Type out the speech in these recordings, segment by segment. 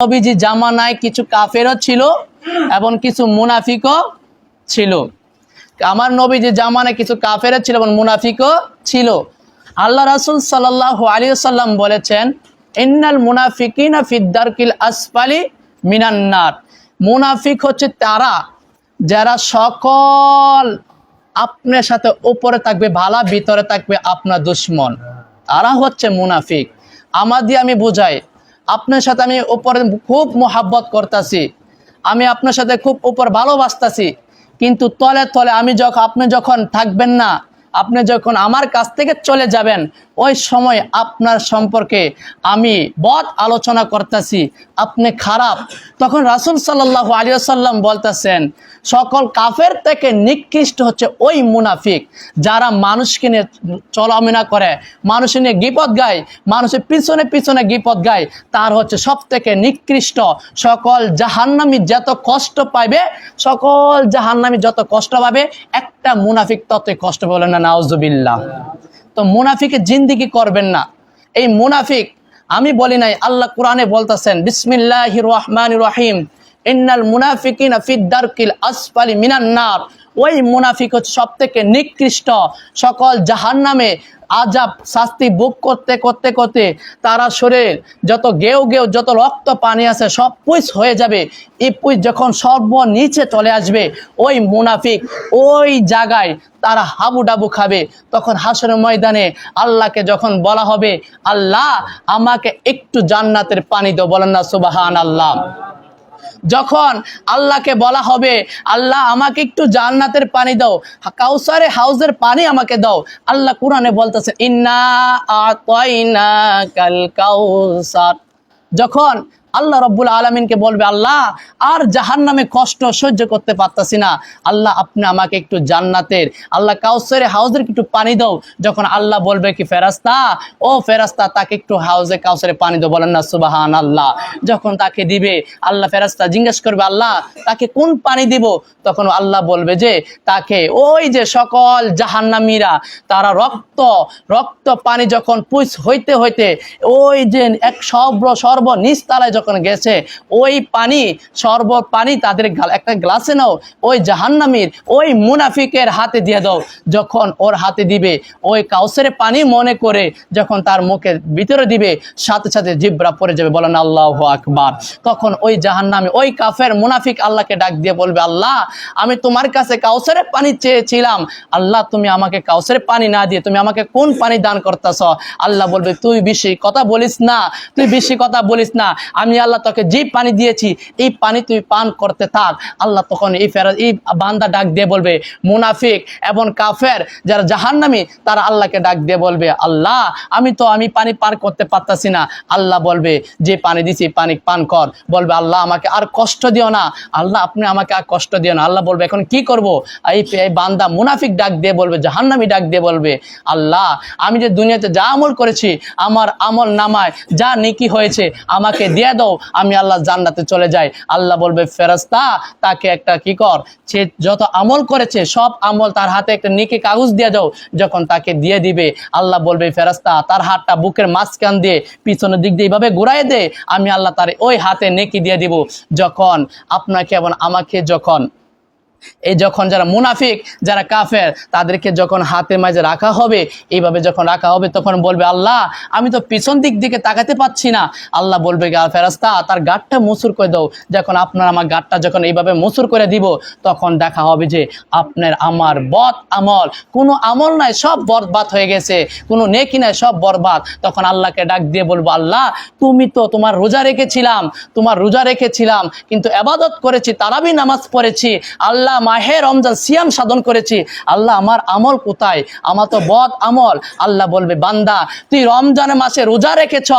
নবীজি জামানায় কিছু কাফেরও ছিল এবং কিছু মুনাফিকও ছিল। আমার নবীজি জামানায় কিছু কাফেরও ছিল এবং মুনাফিকও ছিল। আল্লাহ রাসুল সাল্লাহ আলী সাল্লাম বলেছেন, ইন্নাল মুনাফিকিনা ফিদ্দারকিল আসফালি মিনান্নার মুনাফিক হচ্ছে তারা যারা সকল আপনার সাথে উপরে থাকবে ভালা ভিতরে থাকবে আপনার দুশ্মন। তারা হচ্ছে মুনাফিক। আমার দিয়ে আমি বুঝাই আপনার সাথে আমি উপরে খুব মোহাব্বত করতেছি। আমি আপনার সাথে খুব উপর ভালোবাসতেছি। কিন্তু তলে তলে আমি যখন আপনি যখন থাকবেন না আপনি যখন আমার কাছ থেকে চলে যাবেন, ওই সময় আপনার সম্পর্কে আমি বদ আলোচনা করতেছি, আপনি খারাপ। তখন রাসুল সাল্লাহ আলিয়াল্লাম বলতেছেন, সকল কাফের থেকে নিকৃষ্ট হচ্ছে ওই মুনাফিক, যারা মানুষকে নিয়ে চলামেনা করে, মানুষ নিয়ে গিপদ গায় মানুষের পিছনে পিছনে গিপদ গায়, তার হচ্ছে সব থেকে নিকৃষ্ট সকল জাহান্নামি যত কষ্ট পাইবে, সকল জাহান্নামি যত কষ্ট পাবে, একটা মুনাফিক ততই কষ্ট বলে না নাউজুবিল্লাহ। তো মুনাফিকে জিন্দিগি করবেন না। এই মুনাফিক, আমি বলি নাই, আল্লাহ কোরআনে বলতেছেন বিসমিল্লাহ রহমান রহিম, ইন্নাল মুনাফিকিন ফিদ্দারকিল আসফালি মিনান নার। ওই মুনাফিক হচ্ছে সব থেকে নিকৃষ্ট সকল জাহান্নামে আজাব শাস্তি বুক করতে করতে করতে তারা শরীর যত গেও গেও যত রক্ত, পানি আছে সব পুইস হয়ে যাবে। এই পুইস যখন সর্বনিচে চলে আসবে, ওই মুনাফিক ওই জায়গায় তারা হাবু ডাবু খাবে। তখন হাসনের ময়দানে আল্লাহকে যখন বলা হবে, আল্লাহ, আমাকে একটু জান্নাতের পানি দাও। বলেন না সুবাহান আল্লাহ যখন আল্লাহকে বলা হবে, আল্লাহ আমাকে একটু জান্নাতের পানি দাও, কাউসারে হাউজের পানি আমাকে দাও। আল্লাহ কোরআনে বলতেছে, ইন্না আল কাউসার। যখন আল্লাহ রব্বুল আলমিনকে বলবে, আল্লাহ, আর জাহান নামে কষ্ট সহ্য করতে পারতাছি না। আল্লাহ, আপনি আমাকে একটু জান্নাতের, আল্লাহ কাউসরে হাউজের একটু পানি দাও। যখন আল্লাহ বলবে কি, ফেরাস্তা, ও ফেরাস্তা, তাকে একটু হাউজে কাউসরে পানি দাও, বলেন না সুবাহান আল্লাহ যখন তাকে দিবে, আল্লাহ ফেরাস্তা জিজ্ঞেস করবে, আল্লাহ, তাকে কোন পানি দিব? তখন আল্লাহ বলবে যে, তাকে ওই যে সকল জাহান্নামীরা, তারা রক্ত রক্ত পানি যখন পুষ হইতে হইতে, ওই যে এক সর্ব সর্ব নিস্তালায় যখন গেছে, ওই পানি সর্ব পানি তাদের একটা গ্লাসে নাও, ওই জাহান্নামীর, ওই মুনাফিকের হাতে দিয়ে দাও। যখন ওর হাতে দিবে, ওই কাউসের পানি মনে করে যখন তার মুখের ভিতরে দিবে, সাথে সাথে জিব্রা পড়ে যাবে, বলেন আল্লাহ আকবার। তখন ওই জাহান্নামী, ওই কাফের মুনাফিক আল্লাহকে ডাক দিয়ে বলবে, আল্লাহ, আমি তোমার কাছে কাউসারের পানি চেয়েছিলাম। আল্লাহ, তুমি আমাকে কাউসের পানি না দিয়ে, তুমি আমাকে কোন পানি দান করতেছ? আল্লাহ বলবে, তুই বেশি কথা বলিস না, তুই বেশি কথা বলিস না। আমি আল্লাহ তোকে যে পানি দিয়েছি, এই পানি তুই পান করতে থাক। আল্লাহ তখন এই ফেরা এই বান্দা ডাক দিয়ে বলবে, মুনাফিক এবং কাফের যারা জাহান্নামী, তারা আল্লাহকে ডাক দিয়ে বলবে, আল্লাহ, আমি তো, আমি পানি পার করতে পারতাছি না। আল্লাহ বলবে, যে পানি দিছি পানি পান কর। বলবে, আল্লাহ, আমাকে আর কষ্ট দিও না। আল্লাহ, আপনি আমাকে আর কষ্ট দিও না। আল্লাহ বলবে, এখন কি করব? এই বান্দা মুনাফিক ডাক দিয়ে বলবে, জাহান্নামী ডাক দিয়ে বলবে, আল্লাহ, আমি যে দুনিয়াতে যা আমল করেছি, আমার আমল নামায় যা নেকি হয়েছে, আমাকে দিয়ে দাও, আমি আল্লাহ জান্নাতে চলে যাই। আল্লাহ বলবে ফেরস্তা তাকে একটা কি কর? সে যত আমল করেছে, সব আমল তার হাতে একটা নিকে কাগজ দিয়ে দাও, যখন তাকে দিয়ে দিবে। আল্লাহ বলবে ফেরস্তা তার হাতটা বুকের মাঝখান দিয়ে, পিছনের দিক দিয়ে এইভাবে ঘুরাই দে, আমি আল্লাহ তার ওই হাতে নেকি দিয়ে দিব। যখন আপনাকে এবং আমাকে যখন এই যখন যারা মুনাফিক, যারা কাফের, তাদেরকে যখন হাতের মাঝে রাখা হবে, এইভাবে যখন রাখা হবে, তখন বলবে, আল্লাহ, আমি তো পিছন দিক দিকে তাকাতে পাচ্ছি না। আল্লাহ বলবে গা ফেরাস্তা তার গাঠটা মুসুর করে দাও। যখন আপনার আমার গাঠটা যখন এইভাবে মুসুর করে দিব, তখন দেখা হবে যে আপনার আমার বদ আমল, কোনো আমল নাই, সব বরবাদ হয়ে গেছে, কোনো নেকি নাই, সব বরবাদ। তখন আল্লাহকে ডাক দিয়ে বলব, আল্লাহ, তুমি তো তোমার রোজা রেখেছিলাম, তোমার রোজা রেখেছিলাম, কিন্তু এবাদত করেছি, তারাবি নামাজ পড়েছি, আল্লাহ মাহে রমজান সিয়াম সাধন করেছি। আল্লাহ, আমার আমল কোথায়? আমার তো বদ আমল। আল্লাহ বলবে, বান্দা, তুই রমজান মাসে রোজা রেখেছ,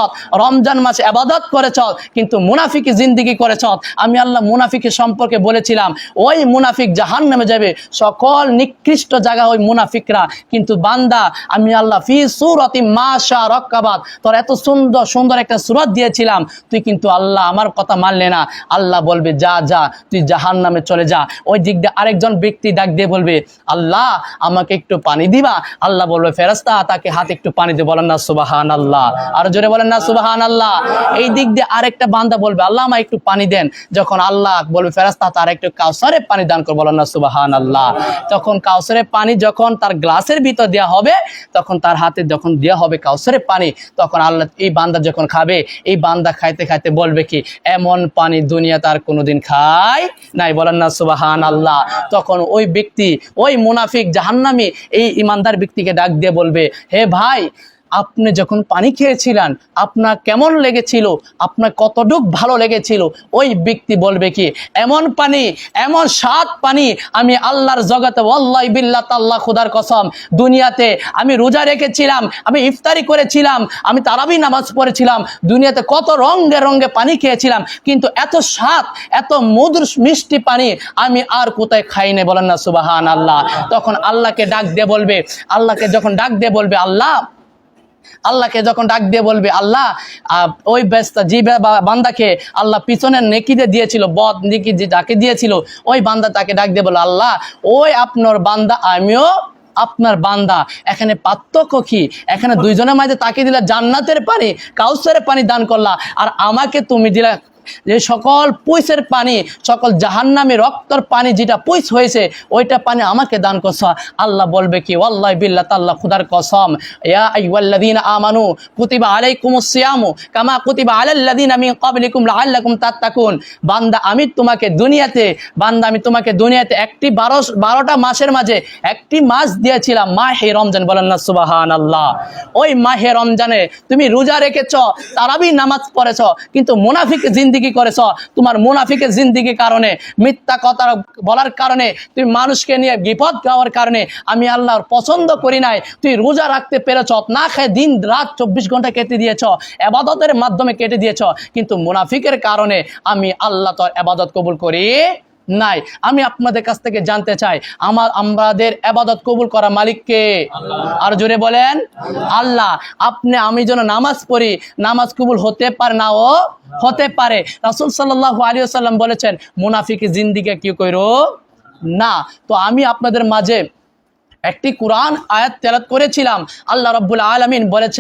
রমজান মাসে আবাদত করেছ, কিন্তু মুনাফিকি জিন্দিগি করেছ। আমি আল্লাহ মুনাফিকের সম্পর্কে বলেছিলাম, ওই মুনাফিক জাহান নামে যাবে। সকল নিকৃষ্ট জায়গা ওই মুনাফিকরা। কিন্তু বান্দা, আমি আল্লাহ ফি সুরতি মাশা রক্কাবাদ তোর এত সুন্দর সুন্দর একটা সুরত দিয়েছিলাম, তুই কিন্তু আল্লাহ আমার কথা মানলে না। আল্লাহ বলবে, যা যা, তুই জাহান নামে চলে যা। ওই দিক দিয়ে আরেকজন ব্যক্তি ডাক দিয়ে বলবে, আল্লাহ, আমাকে একটু পানি দিবা? আল্লাহ বলবে ফেরাস্তা তাকে হাতে একটু পানি দিয়ে বলেন না সুবাহান আল্লাহ আর জোরে বলেন না সুবাহান আল্লাহ এই দিক দিয়ে আরেকটা বান্দা বলবে, আল্লাহ, আমায় একটু পানি দেন। যখন আল্লাহ বলবে ফেরাস্তা তার একটু কাউসারে পানি দান করে, বলেন না সুবাহান আল্লাহ তখন কাউসারে পানি যখন তার গ্লাসের ভিতর দেওয়া হবে, তখন তার হাতে যখন দেওয়া হবে কাউসারে পানি, তখন আল্লাহ, এই বান্দা যখন খাবে, এই বান্দা খাইতে খাইতে বলবে কি, এমন পানি দুনিয়া তার কোনোদিন খায় নাই। বলেন না সুবাহান আল্লাহ তখন ওই ব্যক্তি ওই মুনাফিক জাহান্নামি এই ইমানদার ব্যক্তিকে ডাক দিয়ে বলবে হে ভাই আপনি যখন পানি খেয়েছিলেন, আপনার কেমন লেগেছিল? আপনার কতটুক ভালো লেগেছিল? ওই ব্যক্তি বলবে কি, এমন পানি, এমন স্বাদ পানি আমি আল্লাহর জগতে ওয়াল্লাহ বিল্লাহ তাল্লাহ খুদার কসম, দুনিয়াতে আমি রোজা রেখেছিলাম, আমি ইফতারি করেছিলাম, আমি তারাবি নামাজ পড়েছিলাম, দুনিয়াতে কত রঙে রঙে পানি খেয়েছিলাম, কিন্তু এত স্বাদ, এত মধুর মিষ্টি পানি আমি আর কোথায় খাইনি? বলেন না সুবাহান আল্লাহ তখন আল্লাহকে ডাক দিয়ে বলবে, আল্লাহকে যখন ডাক দিয়ে বলবে, আল্লাহ আল্লাহকে যখন ডাক দিয়ে বলবে, আল্লাহ ওই ব্যস্ত, যে বান্দাকে আল্লাহ পিছনের নেকিতে দিয়েছিল, বদ নেকি যে ডাকে দিয়েছিল, ওই বান্দা তাকে ডাক দিয়ে বলো আল্লাহ, ওই আপনার বান্দা, আমিও আপনার বান্দা। এখানে পার্থক্য কি? এখানে দুইজনের মাঝে তাকে দিলা জান্নাতের পানি, কাউসারের পানি দান করলা, আর আমাকে তুমি দিলা যে সকল পুইসের পানি, সকল জাহান্নামে রক্তর পানি যেটা পুইস হয়েছে, ওইটা পানি আমাকে দান করছ। আল্লাহ বলবে কি, ওয়াল্লাহ বিল্লাহ, তাল্লাহ খুদার কসম। ইয়া আমানু কুতিবা আলাইকুমুস সিয়ামু কামা কুতিবা আলাল্লাযীনা মিন ক্বাবলিকুম লাআল্লাকুম তাত্তাকুন। বান্দা, আমি তোমাকে দুনিয়াতে, বান্দা, আমি তোমাকে দুনিয়াতে একটি বারো, বারোটা মাসের মাঝে একটি মাস দিয়েছিলাম। মাহে রমজান বলেন না সুবাহান আল্লাহ ওই মাহে রমজানে তুমি রোজা রেখেছ, তারাবি নামাজ পড়েছ, কিন্তু মুনাফিক জিন্দিগি করেছ, তোমার মুনাফিকের জিন্দিগির কারণে, মিথ্যা কথা বলার কারণে, তুমি মানুষকে নিয়ে বিপদ গাওয়ার কারণে, আমি আল্লাহর পছন্দ করি নাই তুই রোজা রাখতে পেরেছ, না খেয়ে দিন রাত চব্বিশ ঘণ্টা কেটে দিয়েছ এবাদতের মাধ্যমে কেটে দিয়েছ, কিন্তু মুনাফিকের কারণে আমি আল্লাহ তোর এবাদত কবুল করি নাই। আমি আপনাদের কাছ থেকে জানতে চাই আমার আমাদের আবাদত কবুল করা মালিককে। আর জোরে বলেন আল্লাহ। আপনি আমি যেন নামাজ পড়ি নামাজ কবুল হতে পারে না ও হতে পারে। রাসুল সাল্লাহ আলী সাল্লাম বলেছেন মুনাফিকে জিন্দিকে কি করো না। তো আমি আপনাদের মাঝে একটি কোরআন আয়াত তেলাত করেছিলাম। আল্লাহ রব্বুল আলমিন বলেছেন